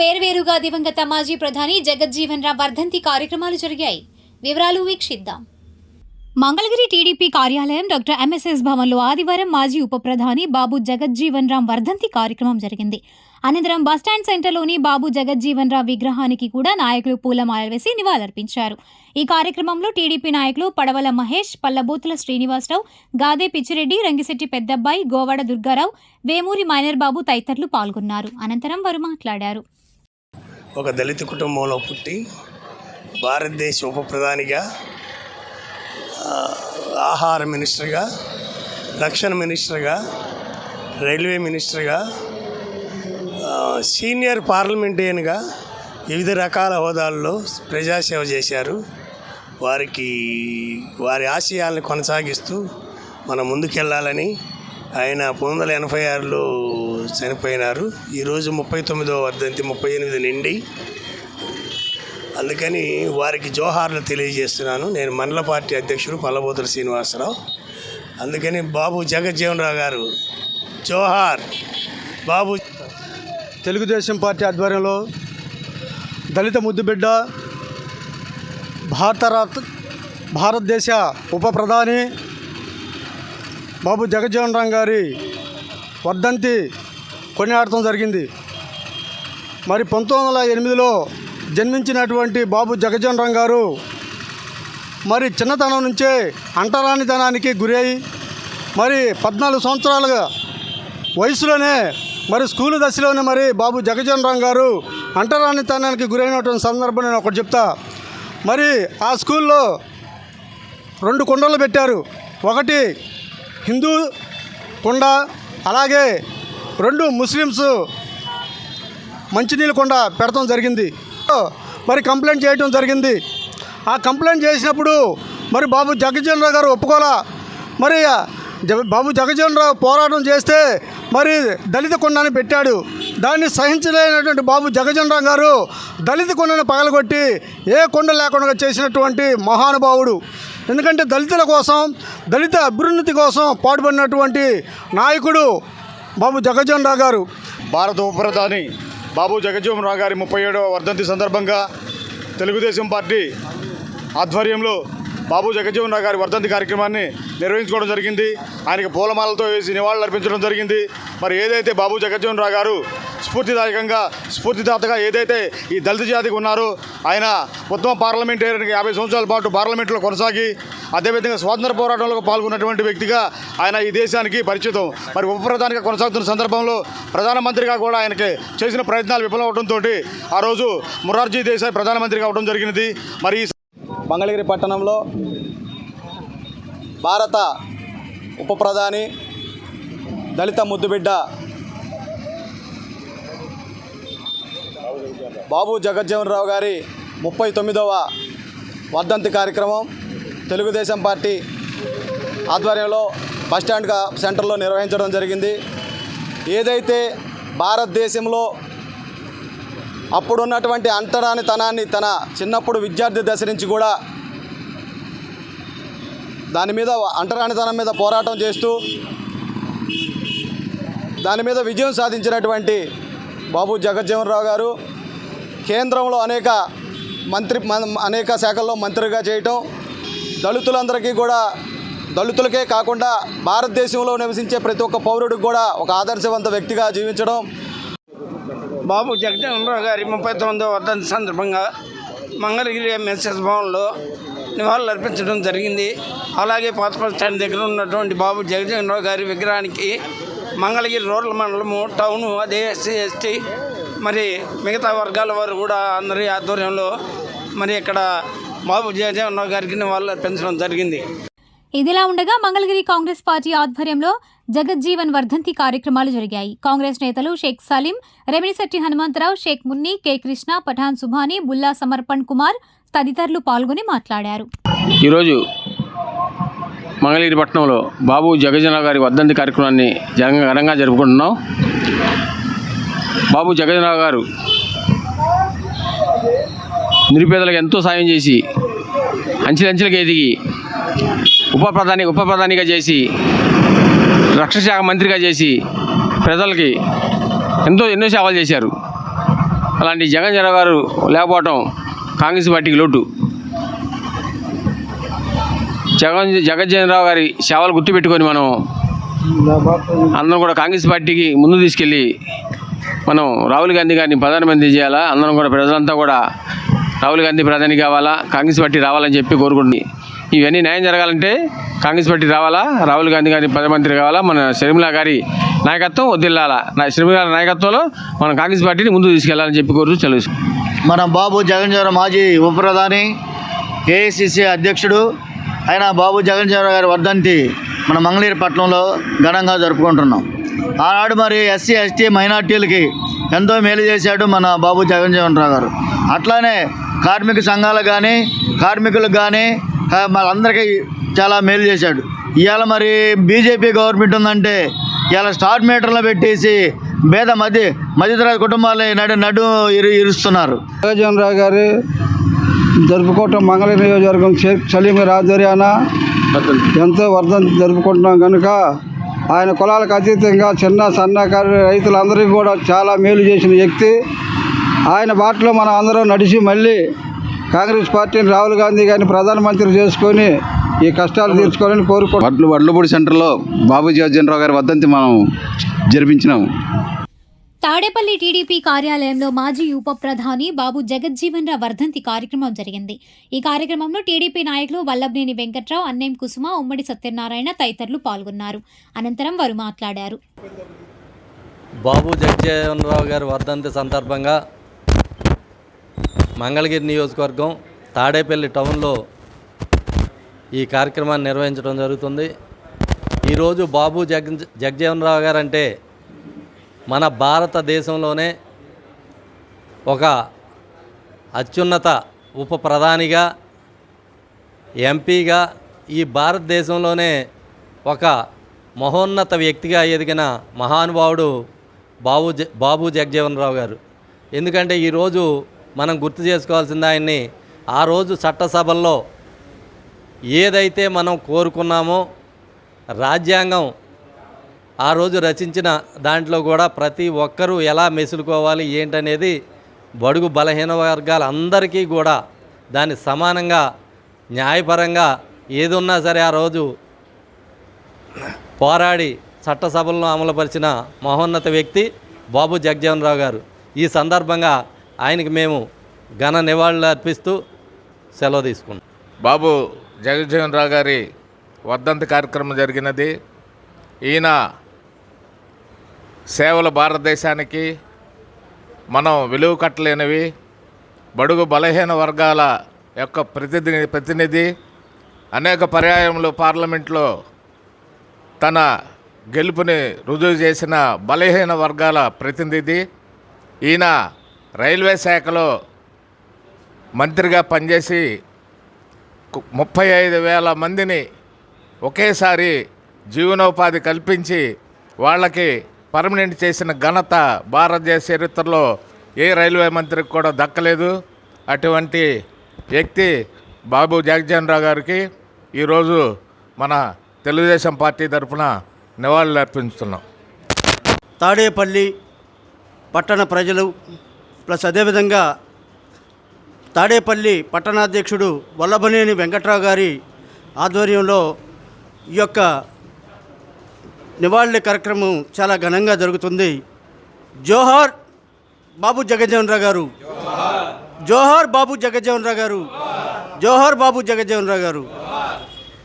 వేర్వేరుగా దివంగత మాజీ ప్రధాని జగజ్జీవన్ రామ్ వర్ధంతి కార్యక్రమాలు జరిగాయి. వివరాలు వీక్షిద్దాం. మంగళగిరి టీడీపీ కార్యాలయం డాక్టర్ ఎంఎస్ఎస్ భవన్లో ఆదివారం మాజీ ఉప ప్రధాని బాబు జగజ్జీవన్ రామ్ వర్ధంతి కార్యక్రమం జరిగింది. అనంతరం బస్టాండ్ సెంటర్లోని బాబు జగజ్జీవన్ రామ్ విగ్రహానికి కూడా నాయకులు పూలమాలలు వేసి నివాళులర్పించారు. ఈ కార్యక్రమంలో టీడీపీ నాయకులు పడవల మహేష్ పల్లబోతుల శ్రీనివాసరావు గాదే పిచ్చిరెడ్డి రంగిశెట్టి పెద్దబ్బాయి గోవాడ దుర్గారావు వేమూరి మైనర్ బాబు తదితరులు పాల్గొన్నారు. అనంతరం వారు మాట్లాడారు. ఒక దళిత కుటుంబంలో పుట్టి భారతదేశ ఉప ప్రధానిగా ఆహార మినిస్టర్గా రక్షణ మినిస్టర్గా రైల్వే మినిస్టర్గా సీనియర్ పార్లమెంటేరియన్గా వివిధ రకాల హోదాల్లో ప్రజాసేవ చేశారు. వారికి వారి ఆశయాలను కొనసాగిస్తూ మనం ముందుకెళ్ళాలని ఆయన పంతొమ్మిది వందల ఎనభై ఆరులో చనిపోయినారు. ఈరోజు ముప్పై తొమ్మిదవ వర్ధంతి ముప్పై ఎనిమిది నిండి అందుకని వారికి జోహార్లు తెలియజేస్తున్నాను. నేను మండల పార్టీ అధ్యక్షుడు పల్లబోతుల శ్రీనివాసరావు. అందుకని బాబు జగజ్జీవనరావు గారు జోహార్ బాబు తెలుగుదేశం పార్టీ ఆధ్వర్యంలో దళిత ముద్దుబిడ్డ భారత భారతదేశ ఉప ప్రధాని బాబు జగజ్జీవన్ రామ్ గారి వర్ధంతి కొనియాడటం జరిగింది. మరి పంతొమ్మిది వందల ఎనిమిదిలో జన్మించినటువంటి బాబు జగజన్ రామ్ గారు మరి చిన్నతనం నుంచే అంటరానితనానికి గురై మరి పద్నాలుగు సంవత్సరాలుగా వయసులోనే మరి స్కూల్ దశలోనే మరి బాబు జగజన్ రామ్ గారు అంటరానితనానికి గురైనటువంటి సందర్భం నేను ఒకటి చెప్తా. మరి ఆ స్కూల్లో రెండు కుండలు పెట్టారు. ఒకటి హిందూ కుండ అలాగే రెండు ముస్లిమ్స్ మంచినీళ్ళు కుండ పెడతాం జరిగింది. మరి కంప్లైంట్ చేయడం జరిగింది. ఆ కంప్లైంట్ చేసినప్పుడు మరి బాబు జగజీవన్ రావు గారు ఒప్పుకోలా? మరి జ- బాబు జగజీవన్ రావు పోరాటం చేస్తే మరి దళిత కొండని పెట్టాడు. దాన్ని సహించలేనటువంటి బాబు జగజ్జన్ రావు గారు దళిత కొండను పగలగొట్టి ఏ కొండ లేకుండా చేసినటువంటి మహానుభావుడు. ఎందుకంటే దళితుల కోసం దళిత అభివృద్ధి కోసం పాటుపడినటువంటి నాయకుడు బాబు జగజీవన్ రావు గారు. భారత ఉప ప్రధాని బాబు జగజ్జీవన్ రావు గారి ముప్పై ఏడవ వర్ధంతి సందర్భంగా తెలుగుదేశం పార్టీ ఆధ్వర్యంలో బాబు జగజ్జీవన్ రావు గారి వర్ధంతి కార్యక్రమాన్ని నిర్వహించుకోవడం జరిగింది. ఆయనకి పూలమాలతో వేసి నివాళులు అర్పించడం జరిగింది. మరి ఏదైతే బాబు జగజ్జీవన్ రావు గారు స్ఫూర్తిదాయకంగా స్ఫూర్తిదాతగా ఏదైతే ఈ దళిత జాతికి ఉన్నారో ఆయన ఉత్తమ పార్లమెంటేరియన్కి యాభై సంవత్సరాల పాటు పార్లమెంట్లో కొనసాగి అదేవిధంగా స్వాతంత్ర పోరాటంలో పాల్గొన్నటువంటి వ్యక్తిగా ఆయన ఈ దేశానికి పరిచితం. మరి ఉప ప్రధానిగా కొనసాగుతున్న సందర్భంలో ప్రధానమంత్రిగా కూడా ఆయనకి చేసిన ప్రయత్నాలు విఫలం అవడంతో ఆ రోజు మొరార్జీ దేశాయ్ ప్రధానమంత్రిగా అవడం జరిగినది. మరి మంగళగిరి పట్టణంలో భారత ఉప ప్రధాని దళిత ముద్దుబిడ్డ బాబు జగజ్జీవన్ రావు గారి ముప్పై తొమ్మిదవ వర్ధంతి కార్యక్రమం తెలుగుదేశం పార్టీ ఆధ్వర్యంలో బస్టాండ్ సెంటర్లో నిర్వహించడం జరిగింది. ఏదైతే భారతదేశంలో అప్పుడున్నటువంటి అంటరానితనాన్ని తన చిన్నప్పుడు విద్యార్థి దశ నుంచి కూడా దాని మీద అంటరానితనం మీద పోరాటం చేస్తూ దాని మీద విజయం సాధించినటువంటి బాబు జగజ్జీవనరావు గారు కేంద్రంలో అనేక మంత్రి అనేక శాఖల్లో మంత్రిగా చేయటం దళితులందరికీ కూడా దళితులకే కాకుండా భారతదేశంలో నివసించే ప్రతి ఒక్క పౌరుడికి కూడా ఒక ఆదర్శవంత వ్యక్తిగా జీవించడం. బాబు జగన్మోహన్ గారి ముప్పై తొమ్మిదో వర్ధంతి సందర్భంగా మంగళగిరి ఎంఎస్ఎస్ భవన్లో నివాళులు అర్పించడం జరిగింది. అలాగే పాత బస్ స్టాండ్ దగ్గర ఉన్నటువంటి బాబు జగజీవనరావు గారి విగ్రహానికి మంగళగిరి రోడ్ల మండలము టౌను అదే ఎస్సీ ఎస్టీ మరి మిగతా వర్గాల వారు కూడా అందరి ఆధ్వర్యంలో మరి ఇక్కడ బాబు గారికి నివాళులు అర్పించడం జరిగింది. ఇదిలా ఉండగా మంగళగిరి కాంగ్రెస్ పార్టీ ఆధ్వర్యంలో జగజ్జీవన్ వర్ధంతి కార్యక్రమాలు జరిగాయి. కాంగ్రెస్ నేతలు షేక్ సలీం రెమినిశెట్టి హనుమంతరావు షేక్ మున్ని కె కృష్ణ పఠాన్ సుభాని బుల్లా సమర్పణ్ కుమార్ తదితరులు పాల్గొని మాట్లాడారు. ఈరోజు మంగళగిరి పట్టణంలో బాబు జగజన గారి వర్ధంతి కార్యక్రమాన్ని ఘనంగా జరుపుకుంటున్నాం. బాబు జగజనరావు గారు నిరుపేదలకు ఎంతో సాయం చేసి అంచెలంచెలకు ఎదిగి ఉప ప్రధాని ఉప ప్రధానిగా చేసి రక్షణ శాఖ మంత్రిగా చేసి ప్రజలకి ఎంతో ఎన్నో సేవలు చేశారు. అలాంటి జగన్ గారు లేకపోవటం కాంగ్రెస్ పార్టీకి లోటు. జగన్ జగజ్జనరావు గారి సేవలు గుర్తుపెట్టుకొని మనం అందరం కూడా కాంగ్రెస్ పార్టీకి ముందు తీసుకెళ్ళి మనం రాహుల్ గాంధీ గారిని ప్రధానమంత్రి చేయాలా? అందరం కూడా ప్రజలంతా కూడా రాహుల్ గాంధీ ప్రధాని కావాలా? కాంగ్రెస్ పార్టీ రావాలని చెప్పి కోరుకుంటుంది. ఇవన్నీ న్యాయం జరగాలంటే కాంగ్రెస్ పార్టీ రావాలా? రాహుల్ గాంధీ గారి ప్రధానమంత్రి కావాలా? మన షర్మిల గారి నాయకత్వం వదిల్లాలా నా షర్మిల గారి నాయకత్వంలో మనం కాంగ్రెస్ పార్టీని ముందు తీసుకెళ్ళాలని చెప్పి కోరుతూ తెలుసు మన బాబు జగన్ మాజీ ఉప ప్రధాని ఏఐసిసి అధ్యక్షుడు ఆయన బాబు జగన్ గారి వర్ధంతి మన మంగళీరు పట్టణంలో ఘనంగా జరుపుకుంటున్నాం. ఆనాడు మరి ఎస్సీ ఎస్టీ మైనార్టీలకి ఎంతో మేలు చేశాడు మన బాబు జగన్ రావు గారు. అట్లానే కార్మిక సంఘాలకు కానీ కార్మికులకు కానీ మనందరికీ చాలా మేలు చేశాడు. ఇవాళ మరి బీజేపీ గవర్నమెంట్ ఉందంటే ఇవాళ స్టార్ మీటర్లో పెట్టేసి పేద మధ్య మధ్యతరగతి కుటుంబాలని నడు నడు ఇరు ఇరుస్తున్నారు. జగన్ రావు గారి జరుపుకోవటం మంగళ నియోజకవర్గం షేక్ సలీం గారి ఆధ్వర్యాన ఎంతో వర్ధం జరుపుకుంటున్నాం కనుక ఆయన కులాలకు అతీతంగా చిన్న సన్నకారు రైతులందరికీ కూడా చాలా మేలు చేసిన వ్యక్తి. ఆయన బాటలో మనం అందరం నడిచి మళ్ళీ కాంగ్రెస్ పార్టీని రాహుల్ గాంధీ గారిని ప్రధానమంత్రి చేసుకొని ఈ కష్టాలు తీర్చుకోవాలని కోరుకుంటున్నాం. వడ్లు వడ్లపూడి సెంటర్లో బాబు జగజ్జనరావు గారి వర్ధంతి మనం జరిపించినాం. తాడేపల్లి టీడీపీ కార్యాలయంలో మాజీ ఉప ప్రధాని బాబు జగజ్జీవన్ రావు వర్ధంతి కార్యక్రమం జరిగింది. ఈ కార్యక్రమంలో టీడీపీ నాయకులు వల్లభనేని వెంకట్రావు అన్నేం కుసుమ ఉమ్మడి సత్యనారాయణ తదితరులు పాల్గొన్నారు. అనంతరం వారు మాట్లాడారు. బాబు జగజీవనరావు గారి వర్ధంతి సందర్భంగా మంగళగిరి నియోజకవర్గం తాడేపల్లి టౌన్లో ఈ కార్యక్రమాన్ని నిర్వహించడం జరుగుతుంది. ఈరోజు బాబు జగ జగజీవనరావు గారు అంటే మన భారతదేశంలోనే ఒక అత్యున్నత ఉప ప్రధానిగా ఎంపీగా ఈ భారతదేశంలోనే ఒక మహోన్నత వ్యక్తిగా ఎదిగిన మహానుభావుడు బాబు జ బాబు జగజీవనరావు గారు. ఎందుకంటే ఈరోజు మనం గుర్తు చేసుకోవాల్సింది ఆయన్ని. ఆ రోజు చట్టసభల్లో ఏదైతే మనం కోరుకున్నామో రాజ్యాంగం ఆ రోజు రచించిన దాంట్లో కూడా ప్రతి ఒక్కరూ ఎలా మెసులుకోవాలి ఏంటనేది బడుగు బలహీన వర్గాల అందరికీ కూడా దాన్ని సమానంగా న్యాయపరంగా ఏది ఉన్నా సరే ఆ రోజు పోరాడి చట్టసభలను అమలుపరిచిన మహోన్నత వ్యక్తి బాబు జగజీవనరావు గారు. ఈ సందర్భంగా ఆయనకి మేము ఘన నివాళులు అర్పిస్తూ సెలవు తీసుకున్నాం. బాబు జగజ్జీవన్ రావు గారి వర్ధంతి కార్యక్రమం జరిగినది. ఈయన సేవలు భారతదేశానికి మనం విలువ కట్టలేనివి బడుగు బలహీన వర్గాల యొక్క ప్రతినిధి ప్రతినిధి అనేక పర్యాయములు పార్లమెంట్లో తన గెలుపుని రుజువు చేసిన బలహీన వర్గాల ప్రతినిధి. ఈయన రైల్వే శాఖలో మంత్రిగా పనిచేసి కు- ముప్పై ఐదు వేల మందిని ఒకేసారి జీవనోపాధి కల్పించి వాళ్ళకి పర్మనెంట్ చేసిన ఘనత భారతదేశ చరిత్రలో ఏ రైల్వే మంత్రికి కూడా దక్కలేదు. అటువంటి వ్యక్తి బాబు జగజీవన్ రావు గారికి ఈరోజు మన తెలుగుదేశం పార్టీ తరఫున నివాళులు అర్పించుతున్నాం తాడేపల్లి పట్టణ ప్రజలు ప్లస్ అదేవిధంగా తాడేపల్లి పట్టణాధ్యక్షుడు వల్లభనేని వెంకట్రావు గారి ఆధ్వర్యంలో ఈ యొక్క నివాళి కార్యక్రమం చాలా ఘనంగా జరుగుతుంది. జోహార్ బాబు జగజ్జీవన్ రావు గారు. జోహార్ బాబు జగజ్జీవన్ రావు గారు. జోహార్ బాబు జగజ్జీవన్ రావు గారు.